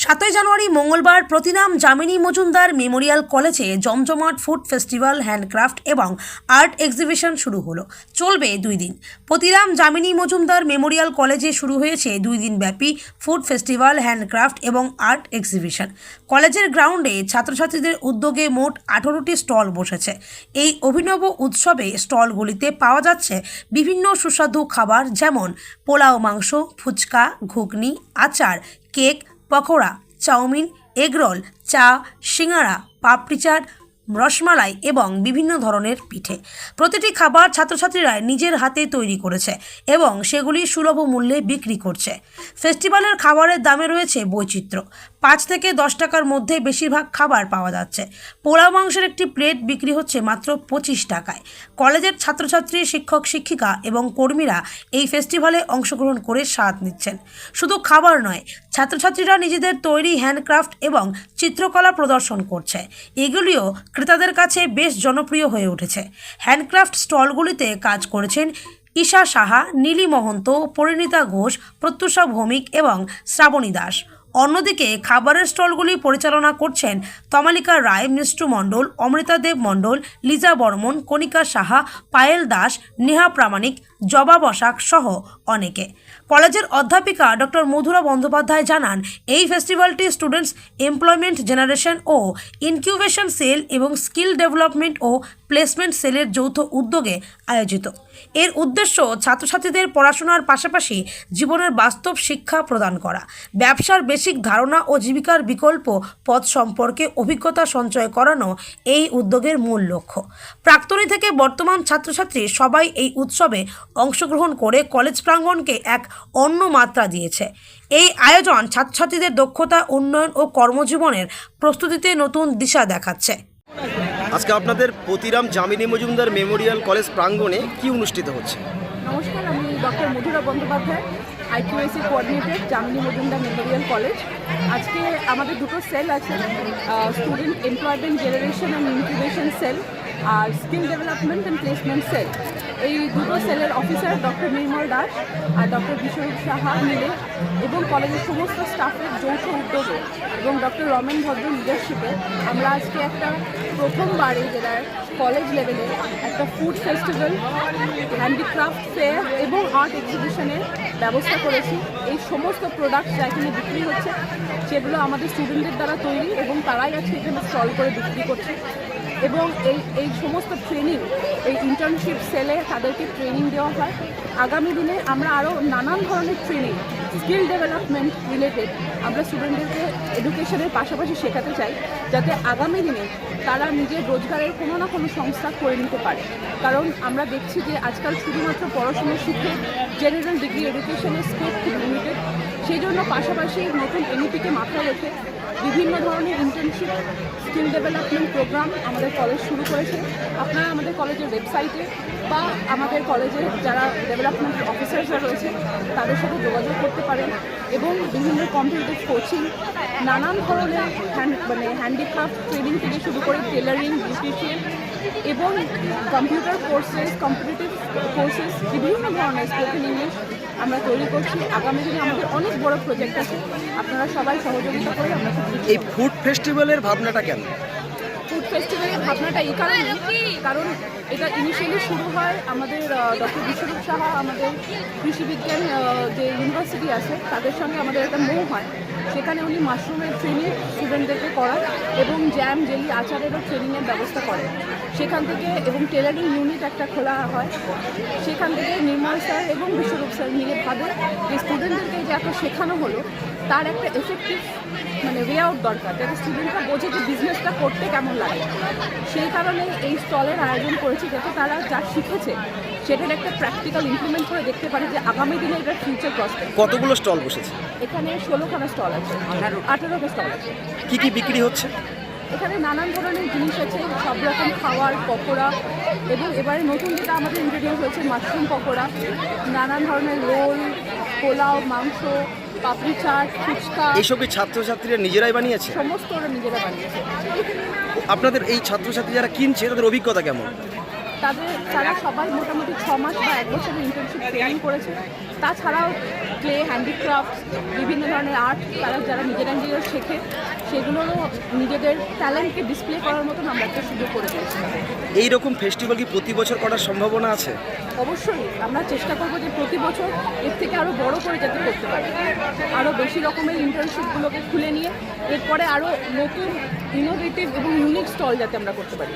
সাতই জানুয়ারি মঙ্গলবার প্রতিনাম যামিনী মজুমদার মেমোরিয়াল কলেজে জমজমাট ফুড ফেস্টিভ্যাল হ্যান্ডক্রাফট এবং আর্ট এক্সিবিশন শুরু হলো। চলবে দুই দিন। প্রতিরাম যামিনী মজুমদার মেমোরিয়াল কলেজে শুরু হয়েছে দুই দিন ব্যাপী ফুড ফেস্টিভ্যাল হ্যান্ডক্রাফট এবং আর্ট এক্সিবিশন। কলেজের গ্রাউন্ডে ছাত্রছাত্রীদের উদ্যোগে মোট আঠারোটি স্টল বসেছে। এই অভিনব উৎসবে স্টলগুলিতে পাওয়া যাচ্ছে বিভিন্ন সুস্বাদু খাবার যেমন পোলাও মাংস, ফুচকা, ঘুগনি, আচার, কেক পকোড়া চাউমিন এগরোল চা সিঙাড়া পাপড়ি চাট রসমালাই এবং বিভিন্ন ধরনের পিঠে। প্রতিটি খাবার ছাত্রছাত্রীরা নিজের হাতে তৈরি করেছে এবং সেগুলি সুলভ মূল্যে বিক্রি করছে। ফেস্টিভ্যালের খাবারের দামে রয়েছে বৈচিত্র্য। পাঁচ থেকে দশ টাকার মধ্যে বেশিরভাগ খাবার পাওয়া যাচ্ছে। পোড়া মাংসের একটি প্লেট বিক্রি হচ্ছে মাত্র পঁচিশ টাকায়। কলেজের ছাত্রছাত্রী, শিক্ষক, শিক্ষিকা এবং কর্মীরা এই ফেস্টিভ্যালে অংশগ্রহণ করে স্বাদ নিচ্ছেন। শুধু খাবার নয়, ছাত্রছাত্রীরা নিজেদের তৈরি হ্যান্ডক্রাফট এবং চিত্রকলা প্রদর্শন করছে। এগুলিও ক্রেতাদের কাছে বেশ জনপ্রিয় হয়ে উঠেছে। হ্যান্ডক্রাফট স্টলগুলিতে কাজ করেছেন ঈশা সাহা, নীলি মহন্ত, পরিণীতা ঘোষ, প্রত্যুষা ভৌমিক এবং শ্রাবণী দাস। অন্যদিকে খাবারের স্টলগুলি পরিচালনা করছেন তমালিকা রায়, মিষ্টু মণ্ডল, অমৃতা দেব মণ্ডল, লিজা বর্মন, কণিকা সাহা, পায়েল দাস, নেহা প্রামাণিক, জবা বসাক সহ অনেকে। কলেজের অধ্যাপিকা ডক্টর মধুরা বন্দ্যোপাধ্যায় জানান, এই ফেস্টিভ্যালটি স্টুডেন্টস এমপ্লয়মেন্ট জেনারেশন ও ইনকিউবেশন সেল এবং স্কিল ডেভেলপমেন্ট ও প্লেসমেন্ট সেলের যৌথ উদ্যোগে আয়োজিত। এর উদ্দেশ্য ছাত্রছাত্রীদের পড়াশোনার পাশাপাশি জীবনের বাস্তব শিক্ষা প্রদান করা। ব্যবসার বেসিক ধারণা ও জীবিকার বিকল্প পথ সম্পর্কে অভিজ্ঞতা সঞ্চয় করানো এই উদ্যোগের মূল লক্ষ্য। প্রাক্তনী থেকে বর্তমান ছাত্রছাত্রী সবাই এই উৎসবে অংশগ্রহণ করে কলেজ প্রাঙ্গণকে এক অন্য মাত্রা দিয়েছে। এই আয়োজন ছাত্রছাত্রীদের দক্ষতা উন্নয়ন ও কর্মজীবনের প্রস্তুতিতে নতুন দিশা দেখাচ্ছে। আজকে আপনাদের প্রতিরাম জামিনী মজুমদার মেমোরিয়াল কলেজ প্রাঙ্গণে কি অনুষ্ঠিত হচ্ছে? নমস্কার আমি doctor Madhura Bandyopadhyay IQAC coordinator Jamini Majumdar memorial college. আজকে আমাদের দুটো সেল আছে student employment generation and incubation cell R skill development and placement cell. এই দুটো সেলের অফিসার ডক্টর নির্মল দাস আর ডক্টর বিশ্বরূপ সাহা মিলে এবং কলেজের সমস্ত স্টাফের যৌথ উদ্যোগে এবং ডক্টর রমেন ভদ্র লিডারশিপে আমরা আজকে একটা প্রথমবার এই জেলার কলেজ লেভেলে একটা ফুড ফেস্টিভ্যাল হ্যান্ডিক্রাফট ফেয়ার এবং আর্ট এক্সিবিশনের ব্যবস্থা করেছি। এই সমস্ত প্রোডাক্ট যা এখানে বিক্রি হচ্ছে, সেগুলো আমাদের স্টুডেন্টদের দ্বারা তৈরি এবং তারাই আজকে এখানে স্টল করে বিক্রি করছে। এবং এই এই সমস্ত ট্রেনিং এই ইন্টার্নশিপ সেলে তাদেরকে ট্রেনিং দেওয়া হয়। আগামী দিনে আমরা আরও নানান ধরনের ট্রেনিং স্কিল ডেভেলপমেন্ট রিলেটেড আমরা স্টুডেন্টদেরকে এডুকেশনের পাশাপাশি শেখাতে চাই, যাতে আগামী দিনে তারা নিজের রোজগারের কোনো না কোনো সংস্থা করে নিতে পারে। কারণ আমরা দেখছি যে আজকাল শুধুমাত্র পড়াশোনা শিখে জেনারেল ডিগ্রি এডুকেশনের স্কোপ খুব লিমিটেড সেই জন্য পাশাপাশি নতুন এনইপিকে মাথায় রেখে বিভিন্ন ধরনের ইন্টার্নশিপ স্কিল ডেভেলপমেন্ট প্রোগ্রাম আমাদের কলেজ শুরু করেছে। আপনারা আমাদের কলেজের ওয়েবসাইটে বা আমাদের কলেজের যারা ডেভেলপমেন্ট অফিসার্সরা রয়েছে, তাদের সাথে যোগাযোগ করতে পারেন এবং বিভিন্ন কম্পিউটার কোচিং নানান ধরনের হ্যান্ড মানে হ্যান্ডিক্রাফট ট্রেনিং থেকে শুরু করে টেলারিং বিউটিশিয়ান এবং কম্পিউটার কোর্সেস কম্পিটিটিভ কোর্সেস বিভিন্ন ধরনের স্পোকেন ইংলিশ আমরা তৈরি করছি। আগামী দিনে আমাদের অনেক বড় প্রজেক্ট আছে। আপনারা সবাই সহযোগিতা করে আমরা এই ফুড ফেস্টিভ্যালের ভাবনাটা কেন ফেস্টিভ্যালের ভাবনাটা এই কারণে কারণ এটা ইনিশিয়ালি শুরু হয় আমাদের ডক্টর বিশ্বরূপ সাহা, আমাদের কৃষি বিজ্ঞান যে ইউনিভার্সিটি আছে, তাদের সঙ্গে আমাদের একটা মো হয়। সেখানে উনি মাশরুমের ট্রেনিং স্টুডেন্টদেরকে করান এবং জ্যাম জেলি আচারেরও ট্রেনিংয়ের ব্যবস্থা করেন। সেখান থেকে এবং টেলারিং ইউনিট একটা খোলা হয়। সেখান থেকে নির্মল স্যার এবং বিশ্বরূপ স্যার মিলে ভাবে যে স্টুডেন্টদেরকে যে এত শেখানো হলো তার একটা এফেক্টিভ মানে ওয়ে আউট দরকার যাতে স্টুডেন্টরা বোঝে যে বিজনেসটা করতে কেমন লাগে। সেই কারণে এই স্টলের আয়োজন করেছি যাতে তারা যা শিখেছে সেটার একটা প্র্যাকটিক্যাল ইমপ্লিমেন্ট করে দেখতে পারে যে আগামী দিনে এটার ফিউচার প্রসপেক্ট কতগুলো স্টল বসেছে? এখানে ষোলোখানা স্টল আছে আঠেরোটা স্টল আছে। কী কী বিক্রি হচ্ছে? এখানে নানান ধরনের জিনিস আছে সব রকম খাওয়ার পকোড়া এবং এবারে নতুন যেটা আমাদের ইন্ট্রোডিউস হয়েছে মাশরুম পকোড়া নানান ধরনের রোল পোলাও মাংস পাপড়ি চাট ফুচকা। এইসব কি ছাত্রছাত্রীরা নিজেরাই বানিয়েছে? সমস্ত ওরা নিজেরা বানিয়েছে। আপনাদের এই ছাত্রছাত্রী যারা কিনছে তাদের অভিজ্ঞতা কেমন? তাদের তারা সবাই মোটামুটি ছ মাস বা এক বছরের ইন্টার্নশিপ ট্রেনিং করেছে। তাছাড়াও ক্লে হ্যান্ডিক্রাফট বিভিন্ন ধরনের আর্ট তারা যারা নিজেরা নিজেরা শেখে সেগুলোরও নিজেদের ট্যালেন্টকে ডিসপ্লে করার মতন আমরা একটা সুযোগ করে দিয়েছি। এই রকম ফেস্টিভ্যাল কি প্রতি বছর করার সম্ভাবনা আছে? অবশ্যই আমরা চেষ্টা করব যে প্রতি বছর এর থেকে আরও বড় করে যাতে করতে পারি। আরও বেশি রকমের ইন্টার্নশিপগুলোকে খুলে নিয়ে এরপরে আরও নতুন ইনোভেটিভ এবং ইউনিক স্টল যাতে আমরা করতে পারি।